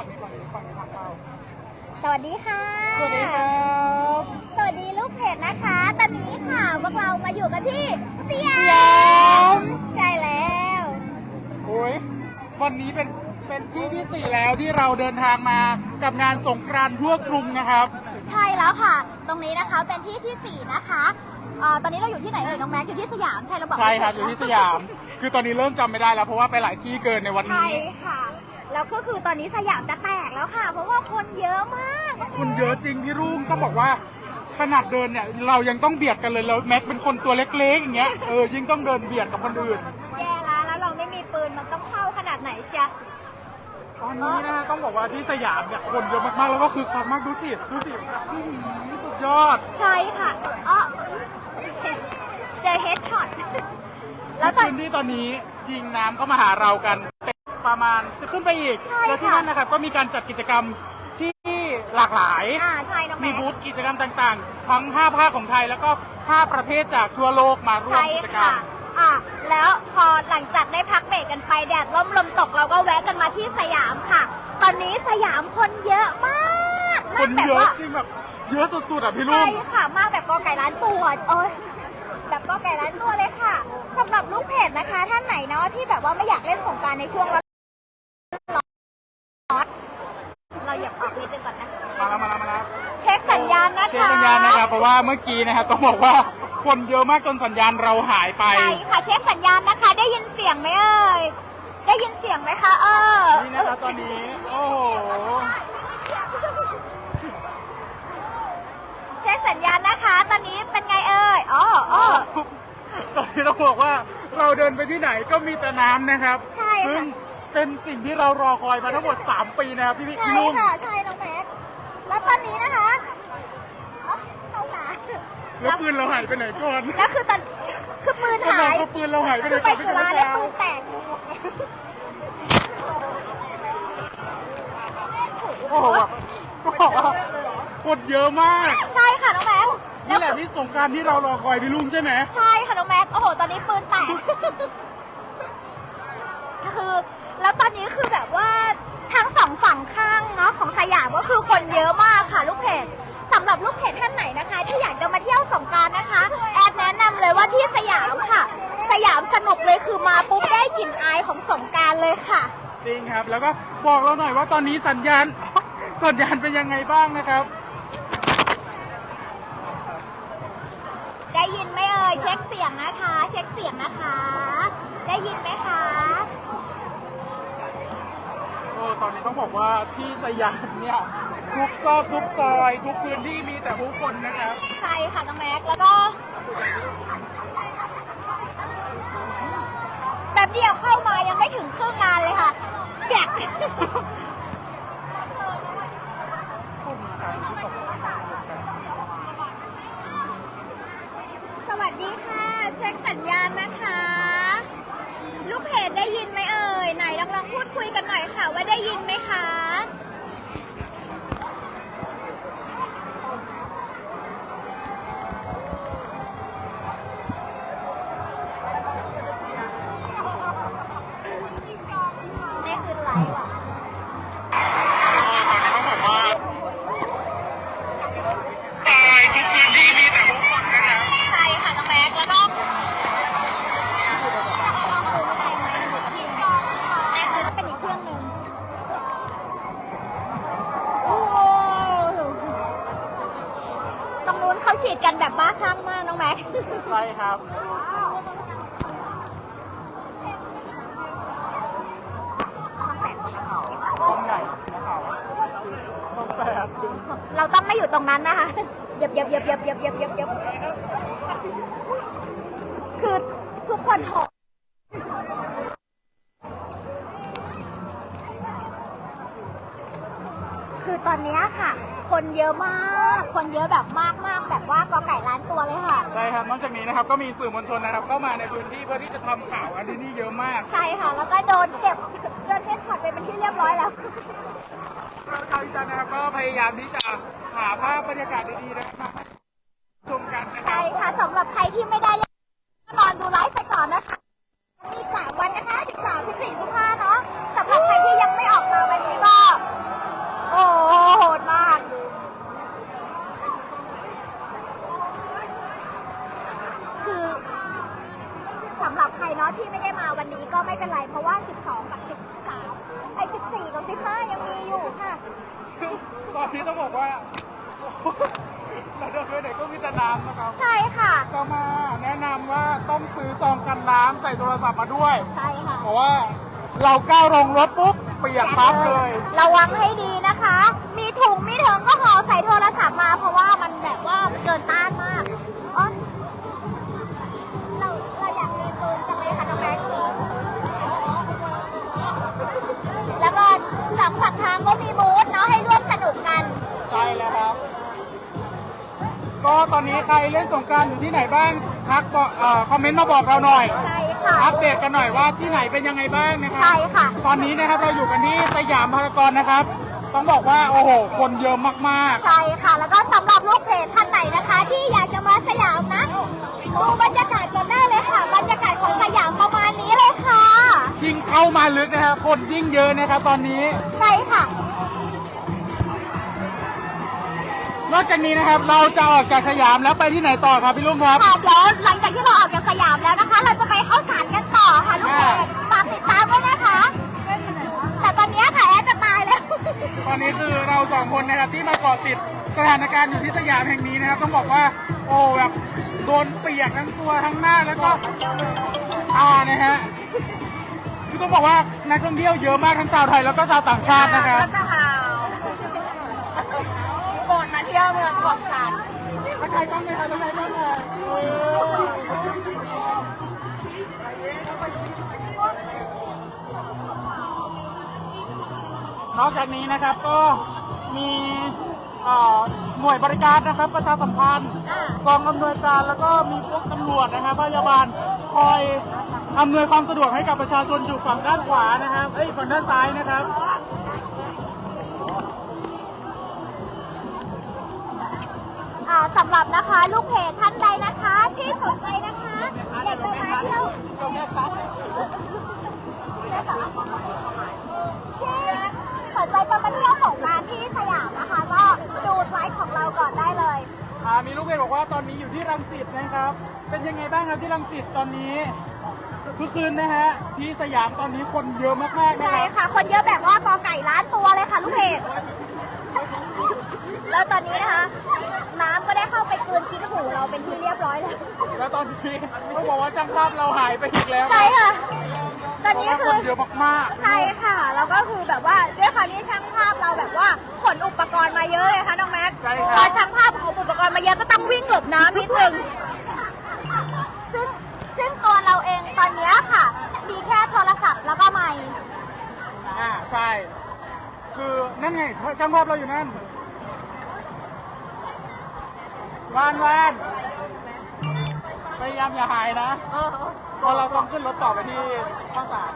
ฝั่งนี้ฝั่งนี้ฝั่งนี้ทางเข้าสวัสดีค่ะ สวัสดีครับ สวัสดีลูกเพจนะคะ ตอนนี้ค่ะพวกเรามาอยู่กันที่สยามใช่แล้วโอ้ยวันนี้เป็นเป็นที่ที่สี่แล้วที่เราเดินทางมากับงานสงกรานต์ทั่วกรุงนะครับ ใช่แล้วค่ะ ตรงนี้นะคะเป็นที่ที่สี่นะคะเอ่อตอนนี้เราอยู่ที่ไหนเอ่ยน้องแม็กอยู่ที่สยามใช่เราบอกใช่ครับอยู่ที่สยาม คือตอนนี้เริ่มจำไม่ได้แล้วเพราะว่าไปหลายที่เกินในวันใช่นี้ ค่ะ แล้วก็คือตอนนี้สยามจะแตกแล้วค่ะ เพราะว่าคนเยอะมากคุณเยอะจริงพี่รุ่งต้องบอกว่าขนาดเดินเนี่ยเรายังต้องเบียดกันเลยแล้วแม็กเป็นคนตัวเล็กๆอย่างเงี้ยเออยิ่งต้องเดินเบียดกับคนอื่นแย่แล้วแล้วเราไม่มีปืนมันต้องเข้าขนาดไหนเชียตอนนี้นะต้องบอกว่าที่สยามเนี่ยคนเยอะมากๆแล้วก็คือคักมากดูสิดูสิอื้อหือสุดยอด ใช่ค่ะอ๋อเจอเฮดช็อตแล้วตอน พื้นที่ตอนนี้ยิงน้ำเข้ามาหาเรากันเป็นประมาณจะขึ้นไปอีก ใช่แล้วที่ค่ะนั่นนะครับก็มีการจัดกิจกรรมที่หลากหลาย อ่าใช่น้องมีแม็กบูธกิจกรรมต่างๆ ทั้ง 5 ภาคของไทยแล้วก็ 5 ประเทศจากทั่วโลกมาร่วมใช่กิจกรรค่ะ ม อะ แล้วพอหลังจากได้พักเบรกกันไปแดดร่มลมตกเราก็แวะกันมาที่สยามค่ะ ตอนนี้สยามคนเยอะมากคมากนแบบเยอะว่าจริงแบบเยอะสุดๆอะพี่ลุใช่งค่ะ มากแบบกอไก่ร้านตัวโอ้ยแบบกอไก่ร้านตัวเลยค่ะสำหรับลูกเพจนะคะ ท่านไหนเนาะที่แบบว่าไม่อยากเล่นสงกรารในช่วงร้อนเราเหยียบออกนิดนึงก่อนนะ มาแล้วมาแล้วมาแล้ว เช็คสัญญาณ นะคะเช็คสัญญาณนะครับ เพราะว่าเมื่อกี้นะครับต้องบอกว่าคนเยอะมากจนสัญญาณเราหายไป ใช่ค่ะเช็คสัญญาณนะคะ ได้ยินเสียงไหมเอ่ย ได้ยินเสียงไหมคะ เออนี่นะครับตอนนี้ โอ้โห เช็คสัญญาณนะคะ ตอนนี้เป็นไงเอ่ยอ๋ออ๋อ ตอนนี้ต้องบอกว่าเราเดินไปที่ไหนก็มีแต่น้ำนะครับใช่ค่ะ ซึ่งเป็นสิ่งที่เรารอคอยมาทั้งหมด 3 ปีนะครับพี่พี่ใช่ลุง ค่ะ ใช่น้องแม็กแล้วตอนนี้นะคะอ๋อเข้าหา แล้วปืนเราหายไปไหนก่อน แล้วคือตอนคือปืนแล้วหายก็ปืนเราหายไปไหนคือไปก่อนจุฬาแล้วปืนแตกโอ้โหแบบก็บอกว่าคนเยอะมาก ใช่ค่ะน้องแม็กนี่แหละที่สงกรารที่เรารอคอยพี่ลุงใช่ไหมใช่ค่ะน้องแม็กโอ้โห ตอนนี้ปืนแตก คือ แล้วตอนนี้คือแบบว่าทั้งสองฝั่งข้างเนาะของสยามก็คือคนเยอะมากค่ะลูกเพจ สำหรับลูกเพจท่านไหนนะคะ ที่อยากจะมาเที่ยวสงกรารนะคะ แอดแนะนำเลยว่าที่สยามค่ะ สยามสนุกเลยคือมาปุ๊บได้กลิ่นอายของสงกรารเลยค่ะ จริงครับ แล้วก็บอกเราหน่อยว่าตอนนี้สัญญาณ สัญญาณเป็นยังไงบ้างนะครับ ได้ยินไหมเอ่ยเช็คเสียงนะคะ เช็คเสียงนะคะ ได้ยินไหมคะ โอ้ตอนนี้ต้องบอกว่าที่สยามเนี่ยทุกซอกทุกซอย ทุกพื้นที่มีแต่ผู้คนนะครับใช่ค่ะน้องแม็กแล้วก็แบบเดียวเข้ามายังไม่ถึงครึ่งงานเลยค่ะเปียกสวัสดีค่ะ แบบป้าคั่งมากน้องแม็กใช่ครับเราต้องไม่อยู่ตรงนั้นนะคะเหยับเหยับเหยับเหยับเหยับเหยับเหยับคือทุกคนหอบ เยอะมาก คนเยอะแบบมากมากๆแบบว่ากอไก่ล้านตัวเลยค่ะ ใช่ครับนอกจากนี้นะครับก็มีสื่อมวลชนนะครับเข้ามาในพื้นที่เพื่อที่จะทำข่าวอันนี้นี่เยอะมากใช่ค่ะ แล้วก็โดนเก็บโดนเทสช็อตไปเป็นที่เรียบร้อยแล้วเราชาวอีสานนะครับก็พยายามที่จะหาภาพบรรยากาศดีๆนะครับมาชมกันนะครัใช่บค่ะสำหรับใครที่ไม่ได้เล่น ดีนะคะ มีถุงมีเถิงก็ห่อใส่โทรศัพท์มา เพราะว่ามันแบบว่าเกินต้านมากอ๋อเราเราอยากเรียนรู้จังเลยค่ะน้องแม็กซ์แล้วก็สองฝั่งทางก็มีบูธเนาะให้ร่วมสนุกกัน ใช่แล้วครับ ก็ตอนนี้ใครเล่นสงกรารอยู่ที่ไหนบ้างทักบอกเอ่อคอมเมนต์มาบอกเราหน่อย ใช่ อัปเดตกันหน่อยว่าที่ไหนเป็นยังไงบ้างนะครัใช่ค่ะ ตอนนี้นะครับเราอยู่กันที่สยามพารากอนนะครับ ต้องบอกว่าโอ้โหคนเยอะมากใช่ค่ะ แล้วก็สำหรับลูกเพจท่านไหนนะคะ ที่อยากจะมาสยามนะดูบรรยากาศกันได้เลยค่ะบรรยากาศของสยามประมาณนี้เลยค่ะๆยิ่งเข้ามาลึกนะครับคนยิ่งเยอะนะครับตอนนี้ ใช่ค่ะ นอกจากนี้นะครับเราจะออกจากสยามแล้วไปที่ไหนต่อครับพี่ลุงครับ ค่ะเดี๋ยวหลังจากที่เราออกจากสยามแล้วนะคะ เราจะไปเข้าสารกันต่อค่ะลูกเพจฝากติดตามด้วยนะคะ แต่ตอนนี้ค่ะแอดจะตายแล้ว ตอนนี้คือเราสองคนนะครับที่มาเกาะติดสถานการณ์อยู่ที่สยามแห่งนี้นะครับ ต้องบอกว่า โอ้แบบโดนเปียกทั้งตัวทั้งหน้าแล้วก็ตานะฮะคือต้องบอกว่านักท่องเที่ยวเยอะมากทั้งชาวไทยแล้วก็ชาวต่างชาตินะครับ เที่ยวเมืองของฉันทักทายกล้องเลยครับทักทายกล้องเลยนอกจากนี้นะครับก็มีหน่วยบริการนะครับประชาสัมพันธ์อ่ากองอำนวยการแล้วก็มีพวกตำรวจนะครับพยาบาลคอยอำนวยความสะดวกให้กับประชาชนอยู่ฝั่งด้านขวานะครับเอ้ยฝั่งด้านซ้ายนะครับ อ่าสำหรับนะคะลูกเพจท่านใดนะคะที่สนใจนะคะ อยากจะมาเที่ยวที่สนใจจะมาเที่ยวสงกรานต์ที่สยามนะคะ ก็ดูไลฟ์ของเราก่อนได้เลย อ่ามีลูกเพจบอกว่าตอนนี้อยู่ที่รังสิตนะครับ เป็นยังไงบ้างครับที่รังสิตตอนนี้ทุกคืนนะฮะที่สยามตอนนี้คนเยอะมากๆนะใช่ครับค่ะ คนเยอะแบบว่ากอไก่ล้านตัวเลยค่ะ ลูกเพจแล้วตอนนี้นะคะ น้ำก็ได้เข้าไปกลืนกินหูเราเป็นที่เรียบร้อยแล้ว แล้วตอนนี้ต้องบอกว่าช่างภาพเราหายไปอีกแล้วใช่ค่ะ ตอนเพราะนี้ว่าคืคนอ เยอะมากๆใช่ค่ะ แล้วก็คือแบบว่าด้วยความที่ช่างภาพเราแบบว่าขนอุปกรณ์มาเยอะเลยค่ะน้องแม็กซ์ใช่ครับพอช่างภาพขนอุปกรณ์มาเยอะก็ต้องวิ่งหลบน้ำนิดนึงซึ่งซึ่งตัวเราเองตอนเนี้ยค่ะ มีแค่โทรศัพท์แล้วก็ไมค์อ่าใช่ คือนั่นไงช่างภาพเราอยู่นั่น วานวานพยายามอย่าหายนะเพอเราต้องขึ้นรถต่อไปที่ข้าวสาร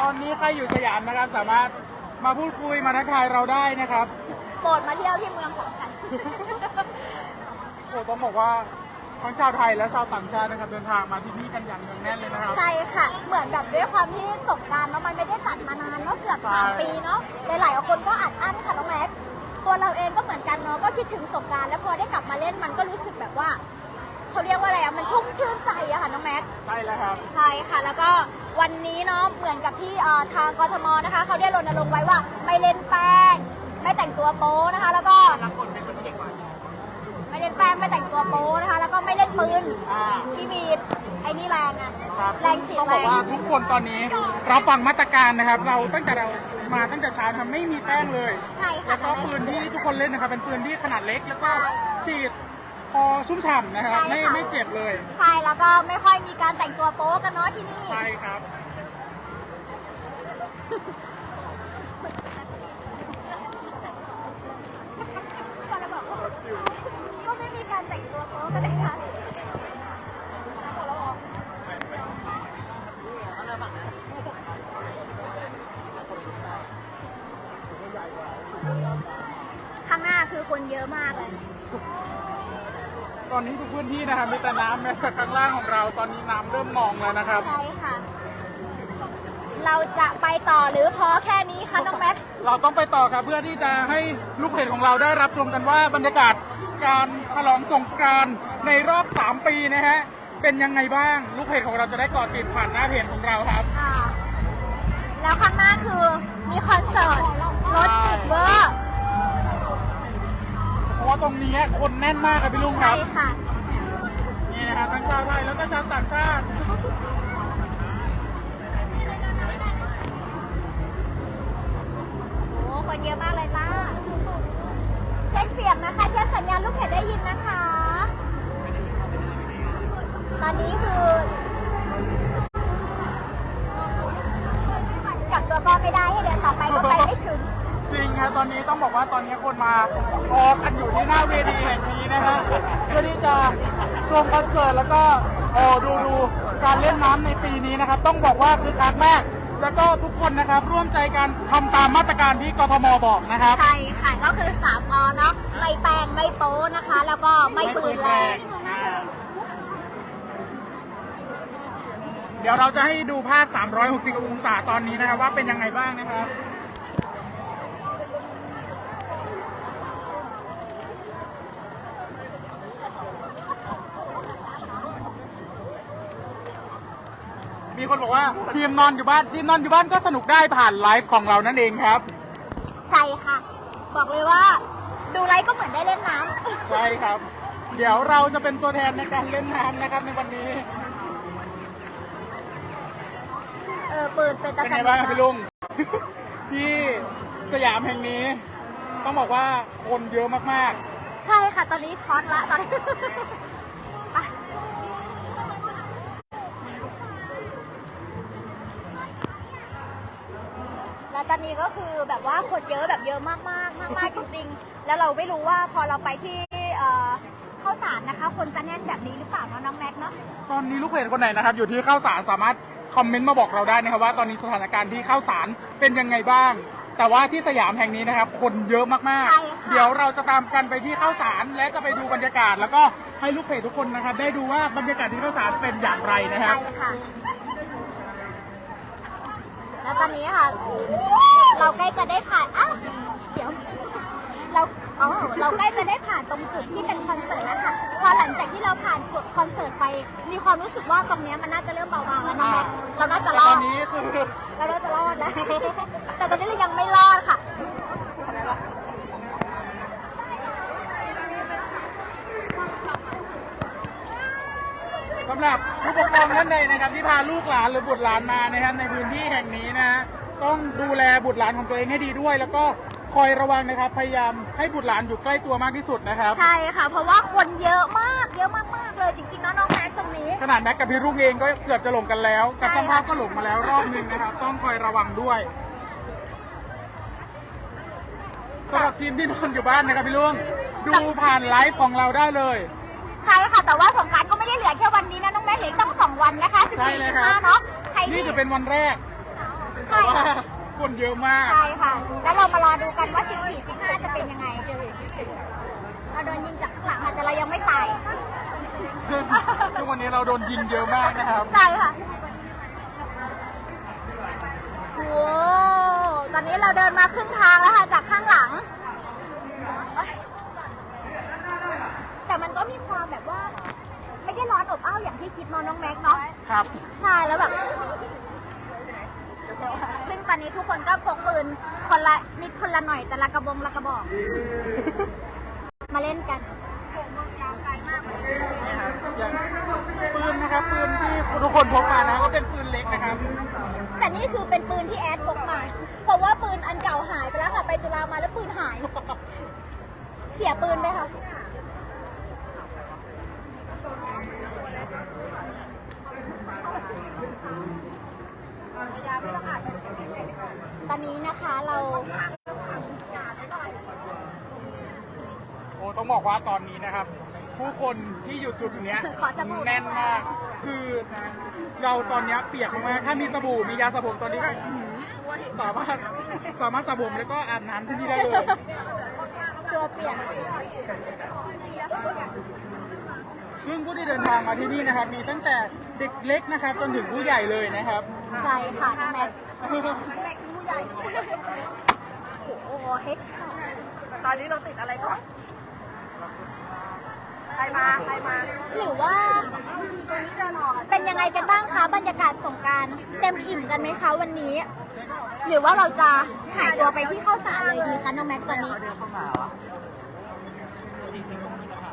ตอนนี้ใครอยู่สยามนะครับสามารถมาพูดคุยมาทักทายเราได้นะครับ โปรดมาเที่ยวที่เมืองของฉัน โอ้ต้องบอกว่า ทั้งชาวไทยและชาวต่างชาตินะครับเดินทางมาที่นี่กันอย่างเนืองแน่นเลยนะครับ ใช่ค่ะ เหมือนแบบด้วยความที่สงกรารเนาะมันไม่ได้จัดมานานเนาะเกือบสามใช่ ปีเนาะหลายๆคนก็อัดอั้นค่ะน้องแม็กซ์ตัวเราเองก็เหมือนกันเนาะก็คิดถึงสงกรารแล้วพอได้กลับมาเล่นมันก็รู้สึกแบบว่าเขาเรียกว่าอะไรอะมันชุ่มชื่นใจอะค่ะน้องแม็กซ์ใช่แล้วครับ ใช่ค่ะ แล้วก็วันนี้เนาะเหมือนกับที่เอ่อทางกทมนะคะเขาได้รณรงค์ไว้ว่าไม่เล่นแป้ง ไม่แต่งตัวโป๊นะคะ แล้วก็รักคนเป็นคนที่เด็กกว่า ไม่เล่นแป้งไม่แต่งตัวโป๊นะคะ แล้วก็ไม่เล่นปืนอ่าที่มีไอ้นี่แรงอะครับแรงฉีดต้องแรบอกง ว่าทุกคนตอนนี้รับฟังมาตรการนะครับ เราตั้งแต่เรามาตั้งแต่เช้านะครับไม่มีแป้งเลย ใช่ค่ะแล้วก็ปืนที่ทุกคนเล่นนะครับเป็นปืนที่ขนาดเล็กแล้วก็ใช่ฉีดพอชุ่มฉ่ำนะครับ ใช่ไม่ค่ะ ไม่เจ็บเลย ใช่แล้วก็ไม่ค่อยมีการแต่งตัวโป๊กันเนาะที่นี่ ใช่ครับ คือคนเยอะมากเลย ตอนนี้ทุกพื้นที่นะครับมีแต่น้ำแม้แต่ข้างล่างของเราตอนนี้น้ำเริ่มมองแล้วนะครับ ใช่ค่ะ เราจะไปต่อหรือพอแค่นี้คะน้องแม็กเราต้องไปต่อครับเพื่อที่จะให้ลูกเพจของเราได้รับชมกันว่าบรรยากาศการฉลองสงกรานต์ในรอบ 3 ปีนะฮะเป็นยังไงบ้าง ลูกเพจของเราจะได้เกาะติดผ่านหน้าเพจของเราครับ อ่า แล้วข้างหน้าคือมีคอนเสิร์ตรถติดเวอร์เพราะว่า ตรงนี้คนแน่นมากครับพี่ลุงคใช่รับ ค่ะนี่นะฮะทั้งชาวไทยแล้วก็ชาวต่างชาติ โอ้คนเยอะมากเลยจ้าเช็คเสียงนะคะเช็คสัญญาณลูกเพจได้ยินนะคะ ตอนนี้คือกลับตัวก็ไม่ได้ให้เดินต่อไปก็ไปไม่ถึง จริงครับตอนนี้ต้องบอกว่าตอนนี้คนมาออกันอยู่ที่หน้าเวทีแห่งนี้นะฮะเพื่อที่จะชมคอนเสิร์ตแล้วก็เออดูดูการเล่นน้ำในปีนี้นะครับ ต้องบอกว่าคือคักมากแล้วก็ทุกคนนะครับร่วมใจกันทำตามมาตรการที่กทมบอกนะครับ ใช่ค่ะก็คือสามอเนาะไม่แปลงไม่โป๊นะคะ แล้วก็ไม่ปืนแรงอ่าเดี๋ยวเราจะให้ดูภาพ 360 องศาตอนนี้นะครับ ว่าเป็นยังไงบ้างนะครับ บอกว่าทีมนอนอยู่บ้านทีมนอนอยู่บ้านก็สนุกได้ผ่านไลฟ์ของเรานั่นเองครับ ใช่ค่ะ บอกเลยว่า ดูไลฟ์ก็เหมือนได้เล่นน้ำใช่ครับ เดี๋ยวเราจะเป็นตัวแทนในการเล่นน้ำนะครับในวันนี้เออปืนเป็นตะเป็นสัไงบ้างครับพี่ลุง ที่สยามแห่งนี้ ต้องบอกว่าคนเยอะมากใช่ค่ะ ตอนนี้ช็อตละตอนนี้ ตอนนี้ก็คือแบบว่าคนเยอะแบบเยอะมากมากมากมากๆจริงๆ แล้วเราไม่รู้ว่าพอเราไปที่เอ่อข้าวสารนะคะ คนจะแน่นแบบนี้หรือเปล่าเนาะน้องแม็กซ์เนาะๆตอนนี้ลูกเพจคนไหนนะครับ อยู่ที่ข้าวสารสามารถคอมเมนต์มาบอกเราได้นะครับว่าตอนนี้สถานการณ์ที่ข้าวสารเป็นยังไงบ้าง แต่ว่าที่สยามแห่งนี้นะครับ คนเยอะมากใช่ค่ะ ๆ เดี๋ยวเราจะตามกันไปที่ข้าวสารและจะไปดูบรรยากาศ แล้วก็ให้ลูกเพจทุกคนนะครับ ได้ดูว่าบรรยากาศที่ข้าวสารเป็นอย่างไรนะครับใช่ค่ะ แล้วตอนนี้ค่ะ เราใกล้จะได้ผ่านอ้าวเดี๋ยว เราอ๋อเราใกล้จะได้ผ่านตรงจุดที่เป็นคอนเสิร์ตแล้วค่ะ พอหลังจากที่เราผ่านจุดคอนเสิร์ตไป มีความรู้สึกว่าตรงเนี้ยมันน่าจะเริ่มเบาบางแล้วน้องแม็กเราน่าจะรตออนดนี้คือเราน่าจะรอดแล้ว แต่ตอนนี้เรายังไม่รอดค่ะ สำหรับ ผู้ปกครองท่านใดนะครับที่พาลูกหลานหรือบุตรหลานมานะครับในพื้นที่แห่งนี้นะฮะต้องดูแลบุตรหลานของตัวเองให้ดีด้วย แล้วก็คอยระวังนะครับ พยายามให้บุตรหลานอยู่ใกล้ตัวมากที่สุดนะครับ ใช่ค่ะ เพราะว่าคนเยอะมาก เยอะมากๆเลยจริงๆนะน้องแม็กตรงนี้ ขนาดแม็กกับพี่รุ่งเองก็เกือบจะหลงกันแล้วกับใช่ช่างภาพก็หลงมาแล้วรอบนึงนะครับ ต้องคอยระวังด้วยสำหรับทีมที่นอนอยู่บ้านนะครับพี่ลุงดูผ่านไลฟ์ของเราได้เลย ใช่ค่ะ แต่ว่าสงกรารก็ ไม่ได้เหลือแค่วันนี้นะน้องแม็กเหลืออกตั้งสองวันนะคะ14ใช่เลยครับ15เนาะใครนี่ที่จะเป็นวันแรกใช่แต่ว่าค่ะคนเยอะมาก ใช่ค่ะ แล้วเรามารอดูกันว่า14 15จะเป็นยังไงเราโดนยิงจากข้างหลังค่ะแต่เรายังไม่ตาย ซึ่งวันนี้เราโดนยิงเยอะมากนะครับ ใช่ค่ะโว้วตอนนี้เราเดินมาครึ่งทางแล้วค่ะ จากข้างหลัง แต่มันก็มีความแบบว่า ไม่ได้ร้อนอบอ้าวอย่างที่คิดเนาะน้องแม็กเนาะ ครับ ใช่แล้วแบบ ซึ่งตอนนี้ทุกคนก็พกปืนคนละนิดคนละหน่อยแต่ละกระบงละกระบอก มาเล่นกันอย่างปืนนะครับปืนที่ทุกคนพกมานะครับก็เป็นปืนเล็กนะครับ แต่นี่คือเป็นปืนที่แอดพกมา เพราะว่าปืนอันเก่าหายไปแล้วค่ะไปจุฬามาแล้วปืนหาย เสียปืนไหมคะ ตอนนี้นะคะเราโอ้ต้องบอกว่าตอนนี้นะครับ ผู้คนที่อยู่จุดเนี้ยขอสบู่ แน่นมาก คือเราตอนเนี้ยเปียกมากถ้ามีสบู่มียาสระผมตอนนี้ก็อื้อหือสามารถสามารถสระผมแล้วก็อาบน้ำที่นี่ได้เลย ตัวเปียก ซึ่งผู้ที่เดินทางมาที่นี่นะครับ มีตั้งแต่เด็กเล็กนะครับ จนถึงผู้ใหญ่เลยนะครับ ใช่ค่ะน้องแม็กโอ้โหเฮดช็อตตอนนี้เราติดอะไรก่อนใครมาใครมา หรือว่าเป็นยังไงกันบ้างคะบรรยากาศสงกรารเต็มอิ่มกันไหมคะวันนี้ หรือว่าเราจะหายตัวไปที่ข้าวสารเลยดีคะน้องแม็กตอนนี้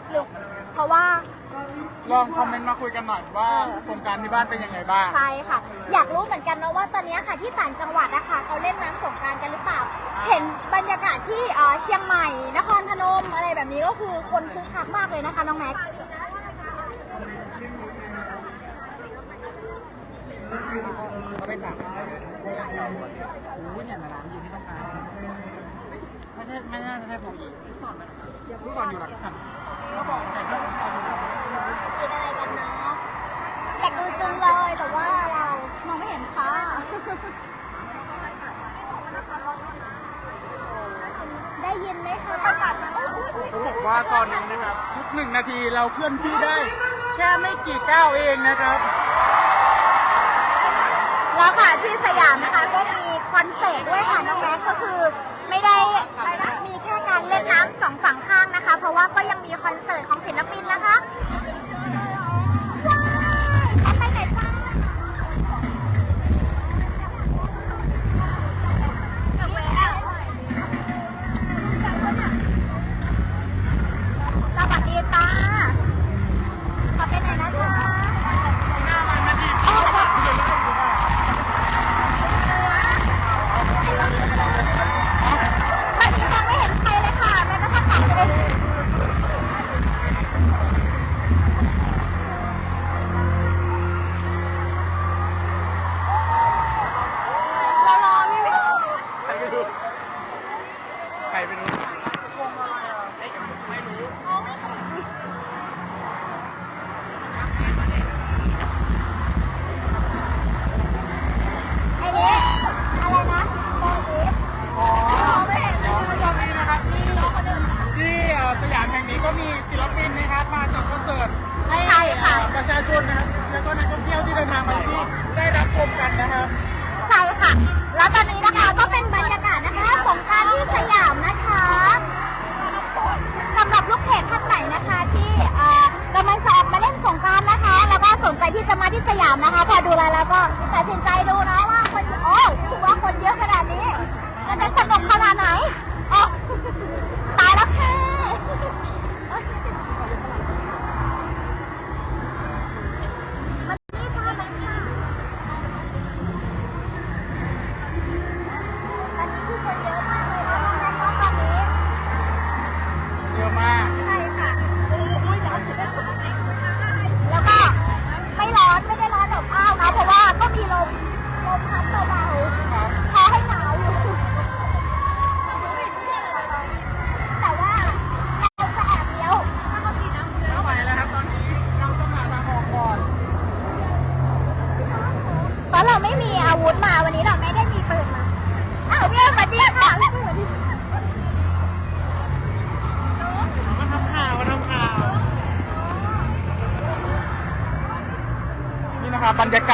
หรือเพราะว่า ลองคอมเมนต์มาคุยกันหน่อยว่าเออสงกรารที่บ้านเป็นยังไงบ้าง ใช่ค่ะ อยากรู้เหมือนกันนะว่าตอนนี้ค่ะที่ต่างจังหวัดนะคะเขาเล่นน้ำสงกรารกันหรือเปล่า เห็นบรรยากาศที่เอ่อเชียงใหม่ นครพนมอะไรแบบนี้ก็คือคนคึกคักมากเลยนะคะน้องแม็กเขาไปตักโอ้ยเนี่ยร้านยืนที่ต้องการไม่ใช่ไม่น่าจะใช่ผมอีกเมื่อก่อนอยู่หลังขันเขาบอกแต่ก็ กินอะไรกันเนาะ อยากดูจุงเลยแต่ว่าเรามองไม่เห็นค่ะได้ยินไหมคะเขาบอกว่าตอนนี้นะครับทุกหนึ่งนาทีเราเคลื่อนที่ได้ แค่ไม่กี่ก้าวเองนะครับแล้วค่ะที่สยามนะคะก็มีคอนเสิร์ตด้วยค่ะน้องแม็กก็คือไม่ได้มีแค่การเล่นน้ำสองฝั่งข้างนะคะ เพราะว่าก็ยังมีคอนเสิร์ตของศิลปินนะคะ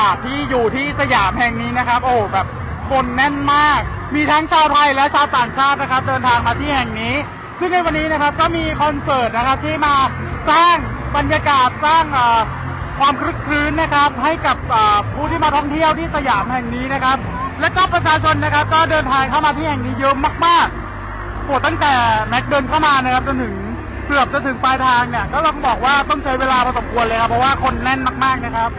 าศที่อยู่ที่สยามแห่งนี้นะครับ โอ้แบบคนแน่นมาก มีทั้งชาวไทยและชาวต่างชาตินะครับ เดินทางมาที่แห่งนี้ ซึ่งในวันนี้นะครับก็มีคอนเสิร์ตนะครับที่มาสร้างบรรยากาศสร้างความคลึกคลื้นนะครับ ให้กับผู้ที่มาท่องเที่ยวที่สยามแห่งนี้นะครับ และก็ประชาชนนะครับ ก็เดินทางเข้ามาที่แห่งนี้เยอะมากๆโหตั้งแต่แม็กเดินเข้ามานะครับจนถึงเกือบจะถึงปลายทางเนี่ยก็ต้องบอกว่าต้องใช้เวลาพอสมควรเลยครับเพราะว่าคนแน่นมากๆนะครับ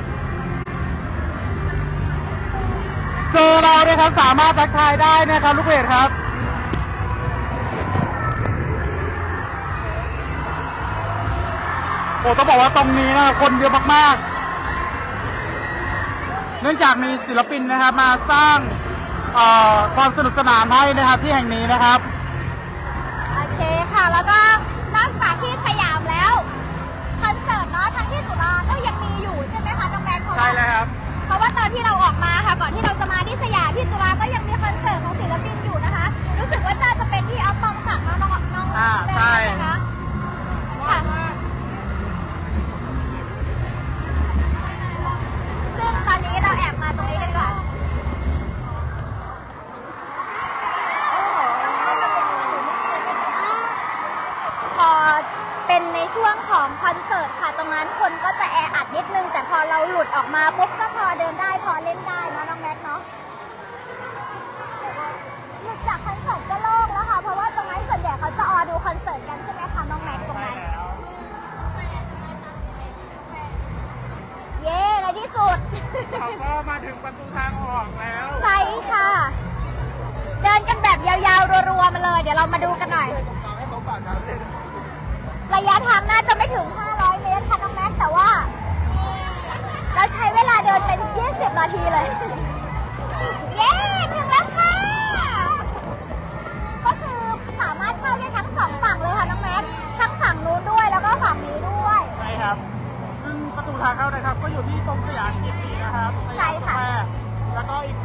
เจอเราเนี่ยครับสามารถทักทายได้นะครับลูกเพจครับ โอ้ต้องบอกว่าตรงนี้นะคนเยอะมากๆ เนื่องจากมีศิลปินนะครับมาสร้างความสนุกสนานให้นะครับที่แห่งนี้นะครับ โอเคค่ะ แล้วก็นอกจาก ถึงประตูทางออกแล้วใช่ค่ะ เดินกันแบบยาวๆ รัวๆ มาเลย เดี๋ยวเรามาดูกันหน่อยระยะทางน่าจะไม่ถึง 500 เมตรค่ะน้องแม็กซ์แต่ว่า เราใช้เวลาเดินเป็น20 นาทีเลย เย้ถึงแล้วค่ะ ก็คือสามารถเข้าได้ทั้งสองฝั่งเลยค่ะน้องแม็กซ์ทั้งฝั่งนู้นด้วยแล้วก็ฝั่งนี้ด้วย ใช่ครับ ซึ่งประตูทางเข้านะครับ ก็อยู่ที่ตรงสยามกินดีนะครับสใช่ยามสค่ะ แควร์แล้วก็อีก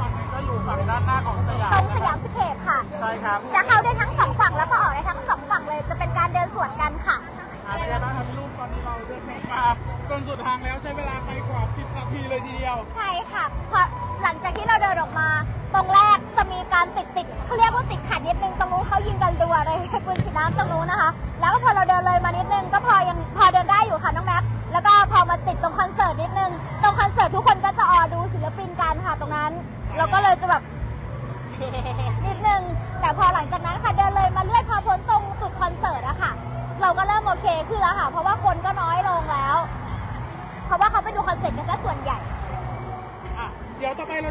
ฝั่งหนึงก็อยู่ฝั่งด้านหน้าของสยามตรงสนะคยารัมบสเคปค่ะ ใช่ครับจะเข้าได้ทั้งสองฝั่งแล้วก็ออกได้ทั้งสองฝั่งเลย จะเป็นการเดินสวนกันค่ะอาเรียนะครับลูกตอนนี้เราเดินทางมาจนสุดทางแล้วใช้เวลาไปกว่า 10 นาทีเลยทีเดียว ใช่ค่ะเพราะหลังจากที่เราเดินออกมา ตรงแรกจะมีการติดติดเขาเรียกว่าติดขัดนิดนึงตรงนู้นเขายิงกันรัวเลยปืนฉีดน้ำตรงนู้นนะคะ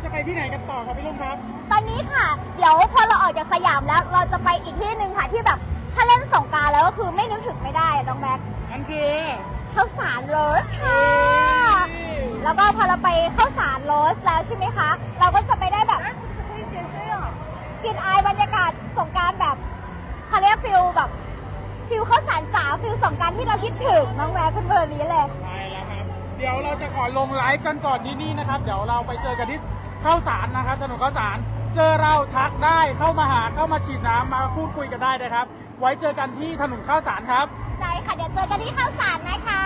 จะไปที่ไหนกันต่อครับพี่ลุงครับ ตอนนี้ค่ะ เดี๋ยวพอเราออกจากสยามแล้ว เราจะไปอีกที่หนึ่งค่ะที่แบบ ถ้าเล่นสงกรารแล้วก็คือไม่นึกถึงไม่ได้อะน้องแบ็คนั่นคือข้าวสารโรสค่ะ แล้วก็พอเราไปข้าวสารโรสแล้วใช่ไหมคะ เราก็จะไปได้แบบกินอายบรรยากาศสงกรารแบบเขาเรียกฟิลแบบฟิลข้าวสารจ๋าฟิลสงกรารที่เราคิดถึงน้องแม็คคุณเบอร์นี้เลย ใช่แล้วครับ เดี๋ยวเราจะขอลงไลฟ์กันก่อนที่นี่นะครับ เดี๋ยวเราไปเจอกันที่ ข้าวสารนะครับถนนข้าวสาร เจอเราทักได้เข้ามาหาเข้ามาฉีดน้ำมาพูดคุยกันได้นะครับ ไว้เจอกันที่ถนนข้าวสารครับ ใช่ค่ะ เดี๋ยวเจอกันที่ข้าวสารนะคะ